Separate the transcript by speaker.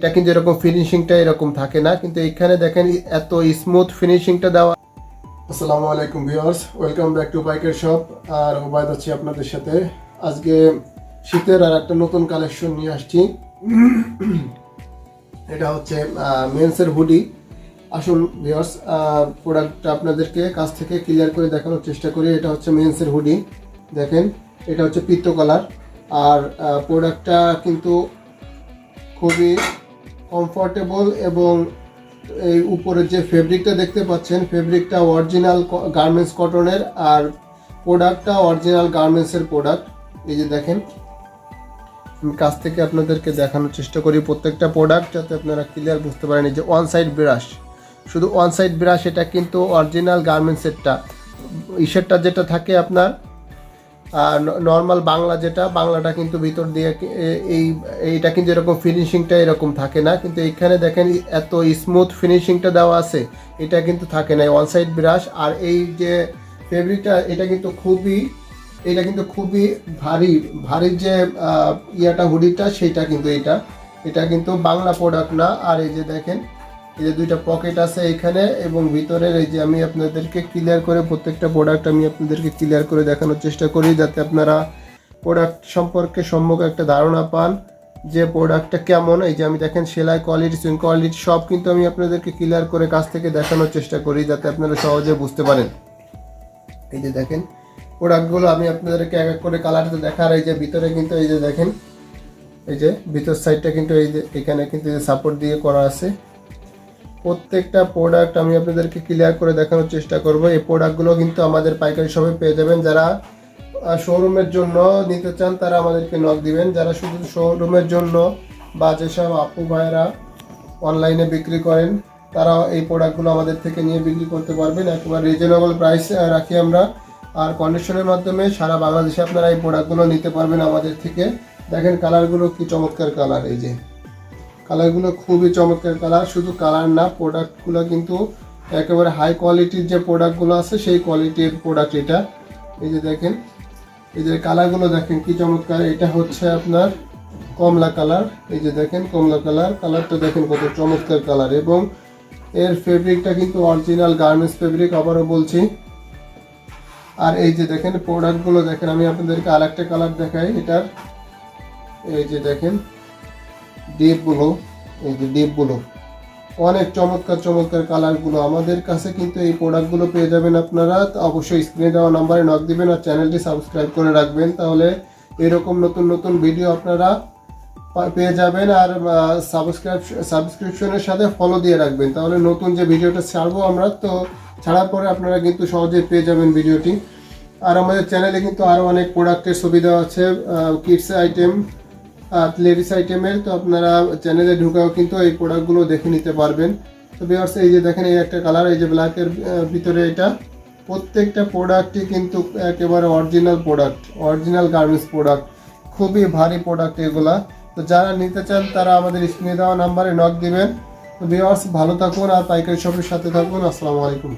Speaker 1: এটা কিন্তু এরকম ফিনিশিংটা এরকম থাকে না, কিন্তু এখানে দেখেন এত স্মুথ ফিনিশিংটা দেওয়া। আসসালামু আলাইকুম ভিউয়ার্স ওয়েলকাম ব্যাক টু বাইকের শপ আর ওবায়দ আছি আপনাদের সাথে। আজকে শীতের আর একটা নতুন কালেকশন নিয়ে আসছি। এটা হচ্ছে মেন্সের হুডি আসুন ভিউয়ার্স প্রোডাক্টটা আপনাদেরকে কাছ থেকে ক্লিয়ার করে দেখানোর চেষ্টা করি। এটা হচ্ছে মেন্সের হুডি দেখেন, এটা হচ্ছে পিত্ত কালার আর প্রোডাক্টটা কিন্তু খুবই কমফোর্টেবল এবং এই উপরে যে ফেব্রিকটা দেখতে পাচ্ছেন ফেব্রিকটা অরিজিনাল গার্মেন্টস কটনের আর প্রোডাক্টটা অরিজিনাল গার্মেন্টসের প্রোডাক্ট এই যে দেখেন, আমি কাছ থেকে আপনাদেরকে দেখানোর চেষ্টা করি প্রত্যেকটা প্রোডাক্ট যাতে আপনারা ক্লিয়ার বুঝতে পারেন। এই যে ওয়ান সাইড ব্রাশ শুধু ওয়ান সাইড ব্রাশ এটা কিন্তু অরিজিনাল গার্মেন্টসেরটা ইসেরটা যেটা থাকে আপনার নর্মাল বাংলা যেটা, বাংলাটা কিন্তু ভিতর দিয়ে এই, এইটা কিন্তু এরকম ফিনিশিংটা এরকম থাকে না। কিন্তু এখানে দেখেন এত স্মুথ ফিনিশিংটা দেওয়া আছে, এটা কিন্তু থাকে না। ওয়ান সাইড ব্রাশ আর এই যে ফেব্রিকটা এটা কিন্তু খুবই, এটা কিন্তু খুবই ভারী ভারী যে ইয়াটা, হুডিটা সেইটা কিন্তু এটা। এটা কিন্তু বাংলা প্রোডাক্ট না। আর এই যে দেখেন এই যে দুইটা পকেট আছে এখানে এবং ভিতরের এই যে আমি আপনাদেরকে ক্লিয়ার করে প্রত্যেকটা প্রোডাক্ট আমি আপনাদেরকে ক্লিয়ার করে দেখানোর চেষ্টা করি যাতে আপনারা প্রোডাক্ট সম্পর্কে সম্যক একটা ধারণা পান যে প্রোডাক্টটা কেমন। এই যে আমি দেখেন সেলাই কোয়ালিটি সুইং কোয়ালিটি সব কিন্তু আমি আপনাদেরকে ক্লিয়ার করে কাছ থেকে দেখানোর চেষ্টা করি যাতে আপনারা সহজে বুঝতে পারেন। এই যে দেখেন প্রোডাক্টগুলো আমি আপনাদেরকে এক এক করে কালারতে দেখার এই যে ভিতরে কিন্তু এই যে দেখেন, এই যে ভিতর সাইডটা কিন্তু এই যে এখানে কিন্তু সাপোর্ট দিয়ে করা আছে। প্রত্যেকটা প্রোডাক্ট আমি আপনাদেরকে ক্লিয়ার করে দেখানোর চেষ্টা করব। এই প্রোডাক্টগুলো কিন্তু আমাদের পাইকারি শপে পেয়ে যাবেন। যারা শোরুমের জন্য নিতে চান, তারা আমাদেরকে নক দিবেন। যারা শুধু শোরুমের জন্য বা যেসব আপু ভাইয়েরা অনলাইনে বিক্রি করেন, তারা এই প্রোডাক্টগুলো আমাদের থেকে নিয়ে বিক্রি করতে পারবেন। একেবারে রিজনেবল প্রাইসে রাখি আমরা। আর কন্ডিশনের মাধ্যমে সারা বাংলাদেশে আপনারা এই প্রোডাক্টগুলো নিতে পারবেন আমাদের থেকে। দেখেন কালারগুলো কি চমৎকার কালার এই যে। কালারগুলো খুবই চমৎকার কালার, শুধু কালার না, প্রোডাক্টগুলো কিন্তু একেবারে হাই কোয়ালিটির যে প্রোডাক্টগুলো আছে, সেই কোয়ালিটির প্রোডাক্ট এটা। এই যে দেখেন, এই যে কালারগুলো দেখেন কি চমৎকার, এটা হচ্ছে আপনার কমলা কালার। এই যে দেখেন, কমলা কালার, কালারটা দেখেন কত চমৎকার কালার। এবং এর ফেব্রিকটা কিন্তু অরিজিনাল গার্মেন্টস ফেব্রিক আবারও বলছি। আর এই যে দেখেন, প্রোডাক্টগুলো দেখেন, আমি আপনাদেরকে আরেকটা কালার দেখাই, এটার। এই যে দেখেন ডিপগুলো এই যে ডিপগুলো অনেক চমৎকার চমৎকার কালারগুলো আমাদের কাছে কিন্তু এই প্রোডাক্টগুলো পেয়ে যাবেন আপনারা। অবশ্যই স্ক্রিনে দেওয়া নাম্বারে নক দিবেন আর চ্যানেলটি সাবস্ক্রাইব করে রাখবেন, তাহলে এরকম নতুন নতুন ভিডিও আপনারা পেয়ে যাবেন আর সাবস্ক্রাইব সাবস্ক্রিপশনের সাথে ফলো দিয়ে রাখবেন। তাহলে নতুন যে ভিডিওটা ছাড়বো আমরা, তো ছাড়ার পরে আপনারা কিন্তু সহজেই পেয়ে যাবেন ভিডিওটি আর আমাদের চ্যানেলে কিন্তু আরও অনেক প্রোডাক্টের সুবিধা আছে কিডস আইটেম লেডিস আইটেমের তো আপনারা চ্যানেলে ঢুকাও কিন্তু এই প্রোডাক্টগুলো দেখে নিতে পারবেন। তো বিয়ার্স এই যে দেখেন, এই একটা কালার এই যে ব্ল্যাকের ভিতরে এটা। প্রত্যেকটা প্রোডাক্টই কিন্তু একেবারে original product original garments product খুবই ভারী প্রোডাক্ট এগুলা। তো যারা নিতে চান, তারা আমাদের স্ক্রিনে দেওয়া নাম্বারে নক দিবেন। তো বিয়ার্স ভালো থাকুন আর পাইকারি শপের সাথে থাকুন। আসসালামু আলাইকুম।